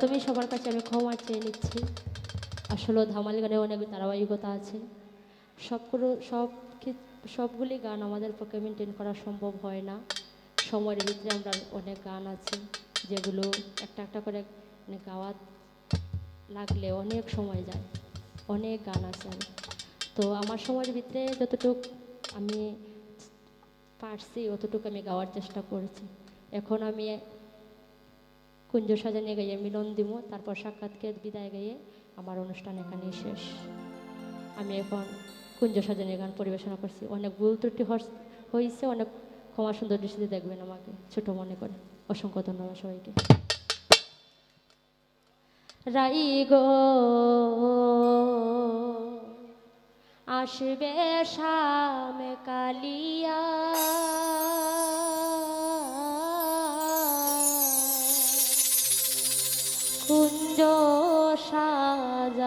প্রথমেই সবার কাছে আমি ক্ষমা চেয়ে নিচ্ছি। আসলে ধামালি গানে অনেক ধারাবাহিকতা আছে। সবগুলো, সব সবগুলি গান আমাদের পক্ষে মেনটেন করা সম্ভব হয় না। সময়ের ভিতরে আমরা অনেক গান আছে, যেগুলো একটা একটা করে মানে গাওয়া লাগলে অনেক সময় যায়। অনেক গান আছে তো আমার সময়ের ভিতরে যতটুকু আমি পারছি, অতটুকু আমি গাওয়ার চেষ্টা করেছি। এখন আমি কুঞ্জ সাজানে গাইয়ে মিলন দিব তারপর সাক্ষাৎকে বিদায় গাইয়ে আমার অনুষ্ঠান এখানেই শেষ। আমি এখন কুঞ্জ সাজানে গান পরিবেশনা করছি। অনেক ভুল ত্রুটি হয়েছে অনেক ক্ষমা সুন্দর দৃষ্টিতে দেখবেন আমাকে, ছোট মনে করে। অসংখ্য ধন্যবাদ সবাইকে। রাই গো, আসবে শাম কালিয়া কুঞ্জ